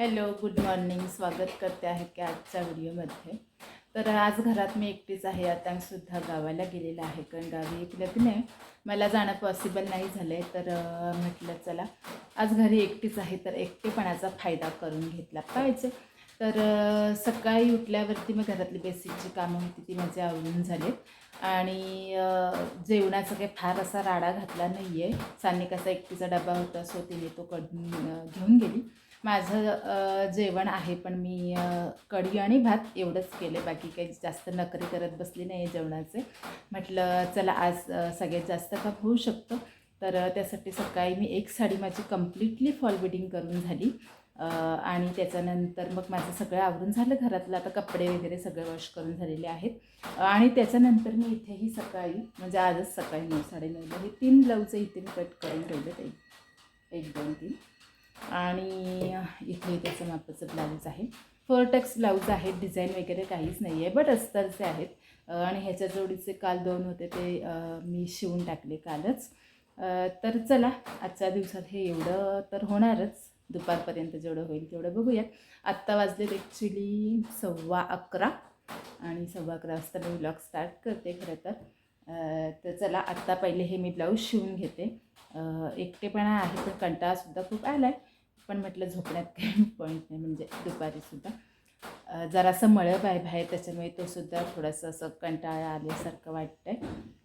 Hello good morning. स्वागत करते आहे की आजच्या व्हिडिओमध्ये. तर आज घरात मी एकटीच आहे. आतांगसुद्धा गावाला गेलेला आहे. कारण गावी एक लग्न आहे मला जाणं पॉसिबल नाही झालं आहे तर म्हटलं चला आज घरी एकटीच आहे. तर एकटेपणाचा फायदा करून घेतला पाहिजे. तर सकाळी उठल्यावरती मी घरातली बेसिकची कामं होती ती माझी आवडून झालीत. आणि जेवणाचा काही फार असा राडा घातला नाही आहे सानिकाचा एकटीचा डबा होता सो तिने तो कडून घेऊन गेली. माझं जेवण आहे पण मी कढी आणि भात एवढंच केलं बाकी काही जास्त नकरी करत बसली नाही आहे जेवणाचे. म्हटलं चला आज सगळ्यात जास्त काम होऊ शकतं. तर त्यासाठी सकाळी मी एक साडी माझी कम्प्लिटली फॉल बिडिंग करून झाली. आणि त्याच्यानंतर मग माझं सगळं आवरून झालं घरातलं. आता कपडे वगैरे सगळे वॉश करून झालेले आहेत. आणि त्याच्यानंतर मी इथेही सकाळी म्हणजे आजच सकाळी नऊ साडेनऊला हे तीन ब्लाऊज इथे मी कट करून ठेवले ते एक दोन तीन. आणि इथे त्याचं मापाचं ब्लाऊज आहे. फोर टक्स ब्लाऊज आहेत डिझाईन वगैरे काहीच नाही आहे बट अस्तरचे आहेत आणि ह्याच्या जोडीचे काल दोन होते ते मी शिवून टाकले कालच. तर चला आजच्या दिवसात हे एवढं तर होणारच. दुपारपर्यंत जेवढं होईल तेवढं बघूयात. आत्ता वाजलेत ॲक्च्युली सव्वा अकरा आणि सव्वा अकरा वाजता मी ब्लॉग स्टार्ट करते खरं तर. तर चला आत्ता पहिले हे मी ब्लाऊज शिवून घेते. एकटेपणा आहे पण कंटाळासुद्धा खूप आला आहे पण म्हटलं झोपण्यात काही पॉईंट नाही. म्हणजे दुपारीसुद्धा अ, जरासं मळब आहे बाहेर त्याच्यामुळे तो सुद्धा थोडंसं असं कंटाळा आल्यासारखं वाटतं आहे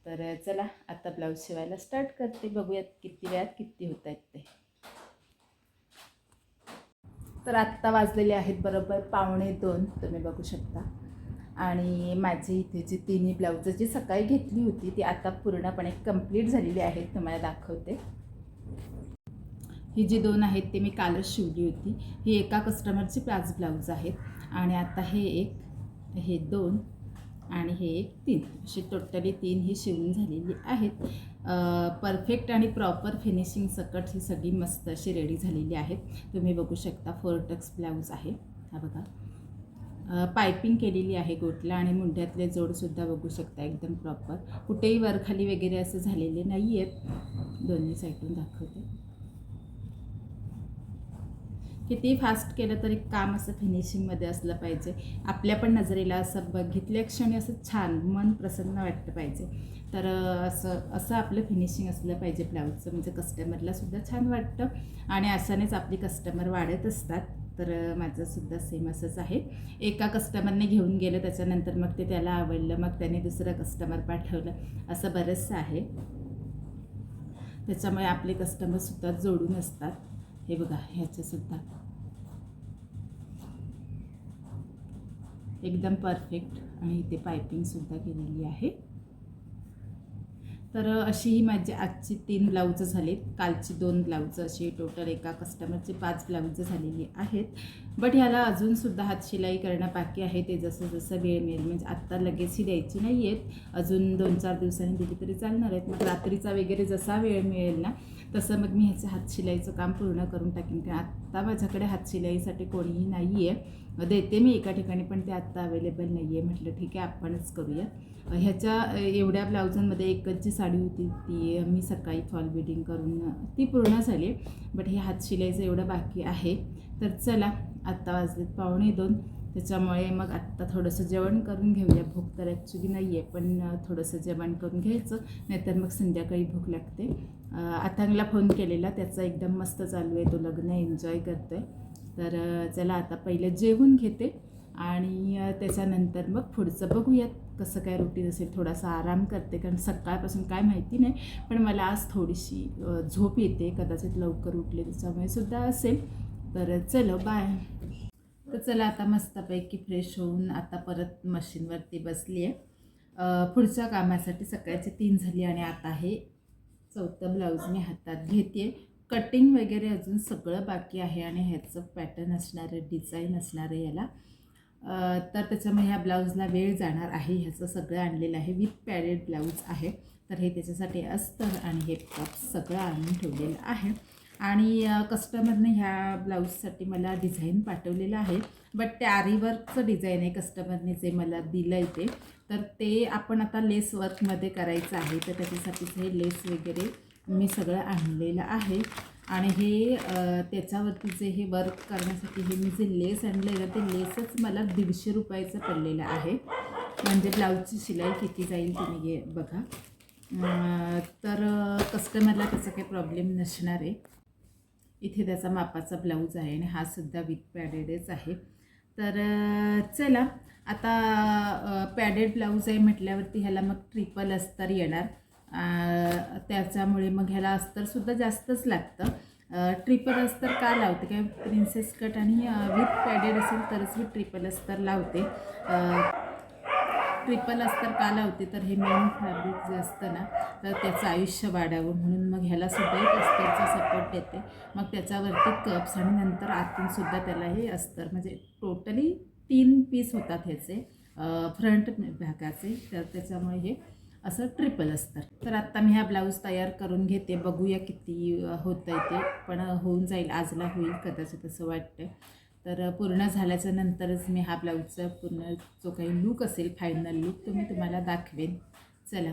तर चला आता ब्लाऊज शिवायला स्टार्ट करते. बघूयात किती वेळात किती होत आहेत ते. तर आत्ता वाजलेले आहेत बरोबर पावणे दोन तुम्ही बघू शकता. आणि माझी इथे जी तिन्ही ब्लाऊजं जी सकाळी घेतली होती ती आता पूर्णपणे कंप्लीट झालेली आहेत तुम्हाला दाखवते. ही जी दोन आहेत ते मी कालच शिवली होती. ही एका कस्टमरची पाच ब्लाऊज आहेत. आणि आता हे एक हे दोन आणि हे एक तीन. अशी टोटली तीन ही शिवून झालेली आहेत. परफेक्ट आणि प्रॉपर फिनिशिंग सकट ही सगळी मस्त अशी रेडी झालेली आहेत. तुम्ही बघू शकता फोर टक्स ब्लाऊज आहे. हा बघा. पायपिंग केलेली आहे गोटला आणि मुंढ्यातले जोडसुद्धा बघू शकता एकदम प्रॉपर कुठेही वरखाली वगैरे असे झालेले नाही आहेत दोन्ही साईडून दाखवते. किती फास्ट केलं तरी काम असं फिनिशिंगमध्ये असलं पाहिजे. आपल्या पण नजरेला असं बघितल्या क्षणी असं छान मन प्रसन्न वाटतं पाहिजे. तर असं असं आपलं फिनिशिंग असलं पाहिजे ब्लाऊजचं म्हणजे कस्टमरला सुद्धा छान वाटतं आणि असानेच आपली कस्टमर वाढत असतात. तर माझंसुद्धा सेम असंच आहे. एका कस्टमरने घेऊन गेलं त्याच्यानंतर मग ते त्याला आवडलं मग त्याने दुसरं कस्टमर पाठवलं. असं बरंचसं आहे. त्याच्यामुळे आपले कस्टमरसुद्धा जोडून असतात. हे बघा ह्याचंसुद्धा एकदम परफेक्ट आणि इथे पायपिंगसुद्धा केलेली आहे. तर अशी ही माझी आजची तीन ब्लाऊजं झालीत. कालची दोन ब्लाऊजं अशी टोटल एका कस्टमरची पाच ब्लाऊजं झालेली आहेत. बट ह्याला अजूनसुद्धा हातशिलाई करणं बाकी आहे ते जसं जसं वेळ मिळेल म्हणजे आत्ता लगेच ही द्यायची नाही आहेत अजून दोन चार दिवसांनी दिली तरी चालणार आहेत. मग रात्रीचा वगैरे जसा वेळ मिळेल ना तसं मग मी ह्याचं हातशिलाईचं काम पूर्ण करून टाकेन. कारण आत्ता माझ्याकडे हातशिलाईसाठी कोणीही नाही आहे देते मी एका ठिकाणी पण ते आत्ता अवेलेबल नाही आहे म्हटलं ठीक आहे आपणच करूया ह्याच्या एवढ्या ब्लाऊजांमध्ये एकच जी साडी होती ती मी सकाळी फॉल बिडिंग करून ती पूर्ण झाली. बट हे हातशिलाईचं एवढं बाकी आहे. तर चला आत्ता वाजलेत पावणे दोन. त्याच्यामुळे मग आत्ता थोडंसं जेवण करून घेऊया. भूक तर ॲक्च्युली नाही आहे पण थोडंसं जेवण करून घ्यायचं. नाहीतर मग संध्याकाळी भूक लागते. आतांगला फोन केलेला. त्याचा एकदम मस्त चालू आहे. तो लग्न एन्जॉय करतो आहे तर चला आता पहिलं जेवून घेते. आणि त्याच्यानंतर मग पुढचं बघूयात कसं काय रुटीन असेल. थोडासा आराम करते. कारण सकाळपासून काय माहिती नाही. पण मला आज थोडीशी झोप येते. कदाचित लवकर उठले त्याच्यामुळे सुद्धा असेल. तर चलो बाय तर चला आता मस्तपैकी फ्रेश होऊन आता परत मशीनवरती बसली आहे. पुढच्या कामासाठी सकाळची तीन झाली आणि आता हे चौथं ब्लाऊज मी हातात घेते कटिंग वगैरे अजून सगळं बाकी आहे आणि ह्याचं पॅटर्न असणार आहे डिझाईन असणार आहे याला. तर त्याच्यामुळे ह्या ब्लाऊजला वेळ जाणार आहे. ह्याचं सगळं आणलेलं आहे. विथ पॅडेड ब्लाऊज आहे. तर हे त्याच्यासाठी अस्तर आणि हे टॉप सगळं आणून ठेवलेलं आहे. आणि कस्टमरने ह्या ब्लाऊजसाठी मला डिझाईन पाठवलेलं आहे. बट ते आरीवर्कचं डिझाईन आहे कस्टमरने जे मला दिलं आहे ते. तर ते आपण आता लेस वर्कमध्ये करायचं आहे. तर त्याच्यासाठीच हे लेस वगैरे मी सगळं आणलेलं आहे. आणि हे त्याच्यावरती जे हे वर्क करण्यासाठी हे मी जे लेस आणलं आहे ना ते लेसच मला दीडशे रुपयाचं पडलेलं आहे. म्हणजे ब्लाऊजची शिलाई किती जाईल तुम्ही हे बघा. तर कस्टमरला त्याचा काही प्रॉब्लेम नसणार आहे. इथे त्याचा मापाचा ब्लाऊज आहे आणि हा सुद्धा विथ पॅडेडच आहे. तर चला आता पॅडेड ब्लाऊज आहे म्हटल्यावरती ह्याला मग ट्रिपल अस्तर येणार. त्याच्यामुळे मग ह्याला अस्तरसुद्धा जास्तच लागतं. ट्रिपल अस्तर का लावते? काय प्रिन्सेस कट आणि विथ पॅडेड असेल तरच मी ट्रिपल अस्तर लावते. ट्रिपल अस्तर का लावते तर हे मेन फॅब्रिक जे असतं ना तर त्याचं आयुष्य वाढावं म्हणून मग ह्याला सुद्धा एक अस्तरचा सपोर्ट देते. मग त्याच्यावरती कप्स आणि नंतर आतून सुद्धा त्याला हे अस्तर म्हणजे टोटली तीन पीस होतात ह्याचे फ्रंट भागाचे तर त्याच्यामुळे हे असं ट्रिपल अस्तर तर आत्ता मी हा ब्लाऊज तयार करून घेते बघूया किती होतं आहे ते पण होऊन जाईल आजला होईल कदाचित असं वाटतं तर पूर्ण झाल्याच्या नंतरच मी हा ब्लाऊजचा पूर्ण जो काही लूक असेल फायनल लूक तो मी तुम्हाला दाखवेन. चला.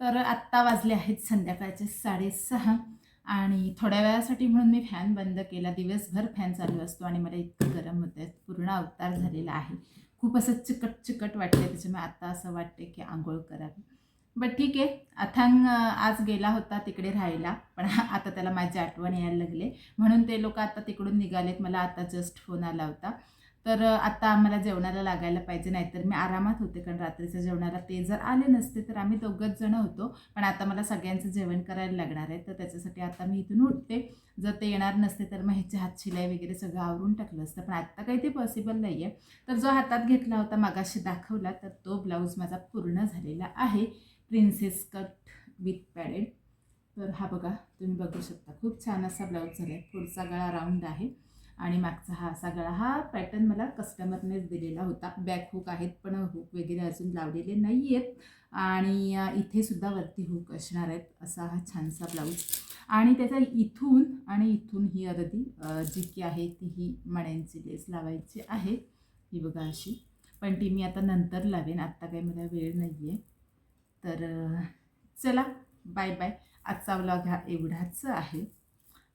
तर आत्ता वाजले आहेत संध्याकाळचे साडेसहा आणि थोड्या वेळासाठी म्हणून मी फॅन बंद केला. दिवसभर फॅन चालू असतो आणि मला इतकं गरम होतं आहे. पूर्ण अवतार झालेला आहे. खूप असं चिकट चिकट वाटते त्याच्यामुळे आत्ता असं वाटते की आंघोळ करावी. बट ठीक आहे. अथांग आज गेला होता तिकडे राहायला पण आता त्याला माझी आठवण यायला लागले. म्हणून ते लोक आता तिकडून निघालेत. मला आता जस्ट फोन आला होता. तर आता आम्हाला जेवणाला लागायला पाहिजे नाहीतर मी आरामात होते कारण रात्रीच्या जेवणाला ते जर आले नसते तर आम्ही दोघंच जण होतो. पण आता मला सगळ्यांचं जेवण करायला लागणार आहे. तर त्याच्यासाठी आता मी इथून उठते. जर ते येणार नसते तर मग ह्याची हात शिलाई वगैरे सगळं आवरून टाकलं असतं. पण आत्ता काही ते पॉसिबल नाही आहे तर जो हातात घेतला होता मागाशी दाखवला तर तो ब्लाऊज माझा पूर्ण झालेला आहे. प्रिन्सेस कट विथ पॅडेड तर हा बघा तुम्ही बघू शकता. खूप छान असा ब्लाऊज झाला आहे पुढचा गळा राऊंड आहे. आणि मागचा हा असा गळा. हा पॅटर्न मला कस्टमरनेच दिलेला होता. बॅक हुक आहेत पण हुक वगैरे अजून लावलेले नाही आहेत आणि इथे सुद्धा वरती हुक असणार आहेत. असा हा छानसा ब्लाऊज आणि त्याचा इथून आणि इथून ही अर्धी जी की आहे ती ही मण्यांची लेस लावायची आहे. ही बघा अशी. पण ती मी आता नंतर लावेन. आत्ता काही मला वेळ नाही आहे तर चला बाय बाय. आजचा व्लॉग हा एवढाच आहे.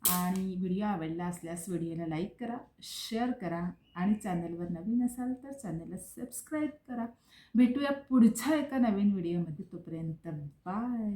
आणि व्हिडिओ आवडला असल्यास व्हिडिओला लाईक करा शेअर करा आणि चॅनलवर नवीन असाल तर चॅनलला सबस्क्राईब करा. भेटूया पुढच्या एका नवीन व्हिडिओमध्ये तोपर्यंत बाय